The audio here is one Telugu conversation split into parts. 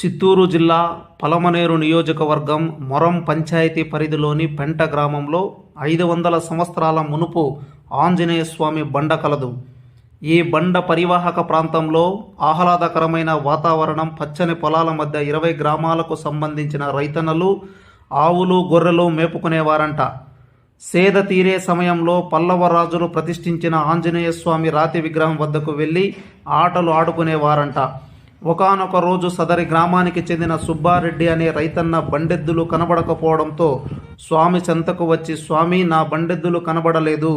చిత్తూరు జిల్లా పలమనేరు నియోజకవర్గం మొరం పంచాయతీ పరిధిలోని పెంట గ్రామంలో ఐదు వందల సంవత్సరాల మునుపు ఆంజనేయ స్వామి బండ కలదు. ఈ బండ పరివాహక ప్రాంతంలో ఆహ్లాదకరమైన వాతావరణం పచ్చని పొలాల మధ్య ఇరవై గ్రామాలకు సంబంధించిన రైతన్నలు ఆవులు గొర్రెలు మేపుకునేవారంట. సేద తీరే సమయంలో పల్లవ రాజులు ప్రతిష్ఠించిన ఆంజనేయ స్వామి రాతి విగ్రహం వద్దకు వెళ్ళి ఆటలు ఆడుకునేవారంట. ఒకానొక రోజు సదరి గ్రామానికి చెందిన సుబ్బారెడ్డి అనే రైతన్న బండెద్దులు కనబడకపోవడంతో స్వామి చెంతకు వచ్చి స్వామి నా బండెద్దులు కనబడలేదు.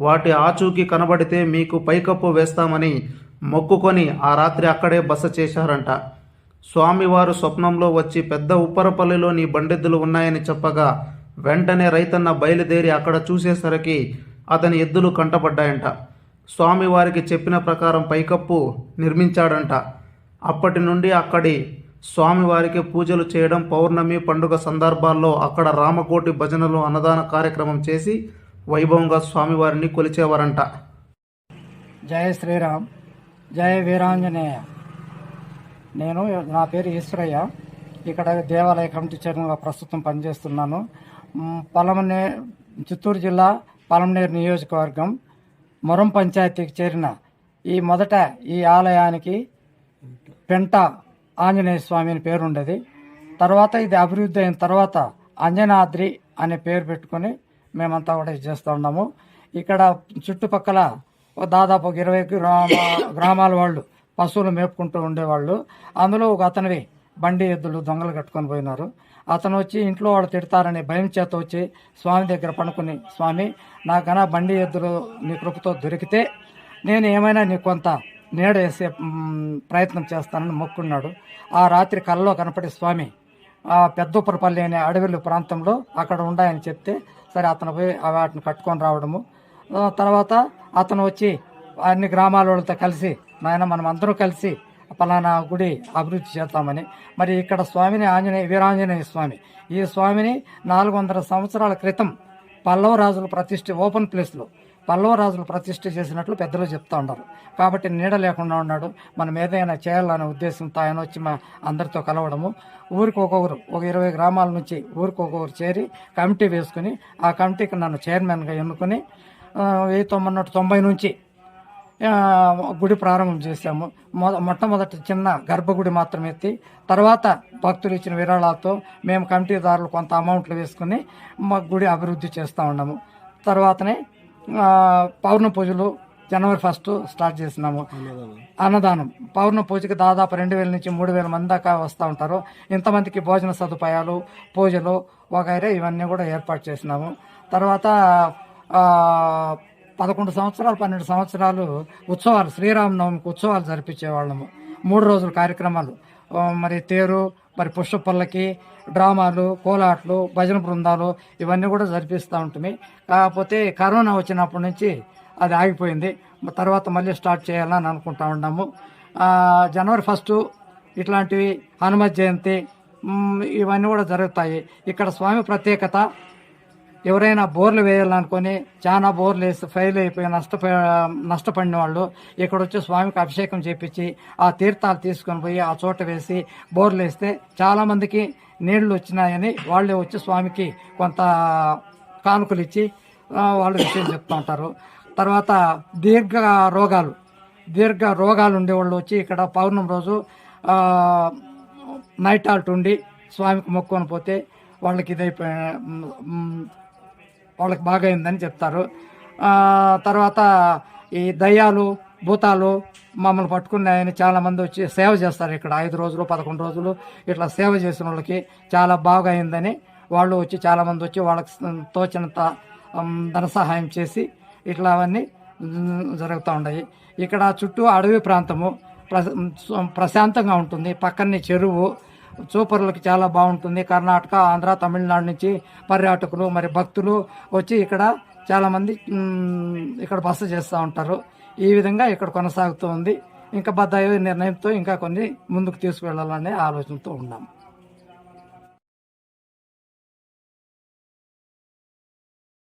వాటి ఆచూకీ కనబడితే మీకు పైకప్పు వేస్తామని మొక్కుకొని ఆ రాత్రి అక్కడే బస చేశారంట. స్వామివారు స్వప్నంలో వచ్చి పెద్ద ఉప్పరపల్లిలో నీ బండెద్దులు ఉన్నాయని చెప్పగా వెంటనే రైతన్న బయలుదేరి అక్కడ చూసేసరికి అతని ఎద్దులు కంటపడ్డాయంట స్వామివారికి చెప్పిన ప్రకారం పైకప్పు నిర్మించాడంట. అప్పటి నుండి అక్కడి స్వామివారికి పూజలు చేయడం పౌర్ణమి పండుగ సందర్భాల్లో అక్కడ రామకోటి భజనలు అన్నదాన కార్యక్రమం చేసి వైభవంగా స్వామివారిని కొలిచేవారంట. జయ శ్రీరామ్. జయ వీరాంజనేయ. నేను నా పేరు ఈశ్వరయ్య. ఇక్కడ దేవాలయ కమిటీ చైర్మన్గా ప్రస్తుతం పనిచేస్తున్నాను. పలమనే చిత్తూరు జిల్లా పలమనేరు నియోజకవర్గం మొరం పంచాయతీకి చేరిన ఈ మొదట ఈ ఆలయానికి పెంట ఆంజనేయ స్వామి అని పేరు ఉండేది తర్వాత ఇది అభివృద్ధి అయిన తర్వాత అంజనాద్రి అనే పేరు పెట్టుకొని మేమంతా కూడా ఇది చేస్తూ ఉన్నాము. ఇక్కడ చుట్టుపక్కల ఓ దాదాపు ఒక ఇరవై గ్రామాల వాళ్ళు పశువులు మేపుకుంటూ ఉండేవాళ్ళు. అందులో ఒక అతనివి బండి ఎద్దులు దొంగలు కట్టుకొని పోయినారు. అతను వచ్చి ఇంట్లో వాళ్ళు తిడతారని భయం చేత వచ్చి స్వామి దగ్గర పనుకుని స్వామి నాకన్నా బండి ఎద్దులు నీ కృపతో దొరికితే నేను ఏమైనా నీకు కొంత నీడ వేసే ప్రయత్నం చేస్తానని మొక్కున్నాడు. ఆ రాత్రి కళ్ళలో కనపడే స్వామి ఆ పెద్దపురపల్లి అనే అడవిలు ప్రాంతంలో అక్కడ ఉన్నాయని చెప్తే సరే అతను పోయి వాటిని కట్టుకొని రావడము. తర్వాత అతను వచ్చి అన్ని గ్రామాల వాళ్ళతో కలిసి నాయన మనం అందరూ కలిసి పలానా గుడి అభివృద్ధి చేద్దామని. మరి ఇక్కడ స్వామిని ఆంజనేయ వీరాంజనేయ స్వామి. ఈ స్వామిని నాలుగు వందల సంవత్సరాల క్రితం పల్లవ రాజుల ప్రతిష్ఠ ఓపెన్ ప్లేస్లో పల్లవ రాజులు ప్రతిష్ఠ చేసినట్లు పెద్దలు చెప్తా ఉన్నారు. కాబట్టి నీడ లేకుండా ఉన్నాడు మనం ఏదైనా చేయాలనే ఉద్దేశంతో ఆయన వచ్చి మా అందరితో కలవడము. ఊరికి ఒక్కొక్కరు ఒక ఇరవై గ్రామాల నుంచి ఊరికి ఒక్కొక్కరు చేరి కమిటీ వేసుకుని ఆ కమిటీకి నన్ను చైర్మన్గా ఎన్నుకొని వెయ్యి తొంభై తొంభై నుంచి గుడి ప్రారంభం చేశాము. మొ మొట్టమొదటి చిన్న గర్భగుడి మాత్రం ఎత్తి తర్వాత భక్తులు ఇచ్చిన విరాళాలతో మేము కమిటీదారులు కొంత అమౌంట్లు వేసుకుని మా గుడి అభివృద్ధి చేస్తూ ఉన్నాము. తర్వాతనే పౌర్ణ పూజలు జనవరి ఫస్ట్ స్టార్ట్ చేసినాము. అన్నదానం. పౌర్ణ పూజకి దాదాపు రెండు వేల నుంచి మూడు వేల మంది దాకా వస్తూ ఉంటారు. ఇంతమందికి భోజన సదుపాయాలు పూజలు వగైరా ఇవన్నీ కూడా ఏర్పాటు చేసినాము. తర్వాత పదకొండు సంవత్సరాలు పన్నెండు సంవత్సరాలు ఉత్సవాలు శ్రీరామనవమికి ఉత్సవాలు జరిపించేవాళ్ళము. మూడు రోజుల కార్యక్రమాలు. మరి తేరు మరి పుష్ప పల్లకి డ్రామాలు కోలాట్లు భజన బృందాలు ఇవన్నీ కూడా జరిపిస్తూ ఉంటుంది కాకపోతే కరోనా వచ్చినప్పటి నుంచి అది ఆగిపోయింది. తర్వాత మళ్ళీ స్టార్ట్ చేయాలని అనుకుంటా ఉన్నాము. జనవరి ఫస్ట్ ఇట్లాంటివి హనుమత్ జయంతి ఇవన్నీ కూడా జరుగుతాయి. ఇక్కడ స్వామి ప్రత్యేకత ఎవరైనా బోర్లు వేయాలనుకొని చాలా బోర్లు వేసి ఫెయిల్ అయిపోయి నష్టపో నష్టపడిన వాళ్ళు ఇక్కడ వచ్చి స్వామికి అభిషేకం చేపించి ఆ తీర్థాలు తీసుకొని పోయి ఆ చోట వేసి బోర్లు వేస్తే చాలామందికి నీళ్ళు వచ్చినాయని వాళ్ళే వచ్చి స్వామికి కొంత కానుకలు ఇచ్చి వాళ్ళు విషయం చెప్తూ ఉంటారు. తర్వాత దీర్ఘ రోగాలు. దీర్ఘ రోగాలు ఉండేవాళ్ళు వచ్చి ఇక్కడ పౌర్ణమి రోజు నైట్ ఆల్ట్ ఉండి స్వామికి మొక్కుకొని పోతే వాళ్ళకి ఇదైపోయి వాళ్ళకి బాగా అయిందని చెప్తారు. తర్వాత ఈ దయ్యాలు భూతాలు మమ్మల్ని పట్టుకున్నాయని చాలామంది వచ్చి సేవ చేస్తారు ఇక్కడ. ఐదు రోజులు పదకొండు రోజులు ఇట్లా సేవ చేసిన వాళ్ళకి చాలా బాగా అయిందని వాళ్ళు వచ్చి చాలామంది వచ్చి వాళ్ళకి తోచినంత ధన సహాయం చేసి ఇట్లా అవన్నీ జరుగుతూ ఉన్నాయి. ఇక్కడ చుట్టూ అడవి ప్రాంతము ప్ర- ప్రశాంతంగా ఉంటుంది. పక్కనే చెరువు సూపర్లకు చాలా బాగుంటుంది. కర్ణాటక ఆంధ్ర తమిళనాడు నుంచి పర్యాటకులు మరి భక్తులు వచ్చి ఇక్కడ చాలామంది ఇక్కడ బస చేస్తూ ఉంటారు. ఈ విధంగా ఇక్కడ కొనసాగుతూ ఉంది. ఇంకా బద్ద నిర్ణయంతో ఇంకా కొన్ని ముందుకు తీసుకువెళ్ళాలనే ఆలోచనతో ఉన్నాం.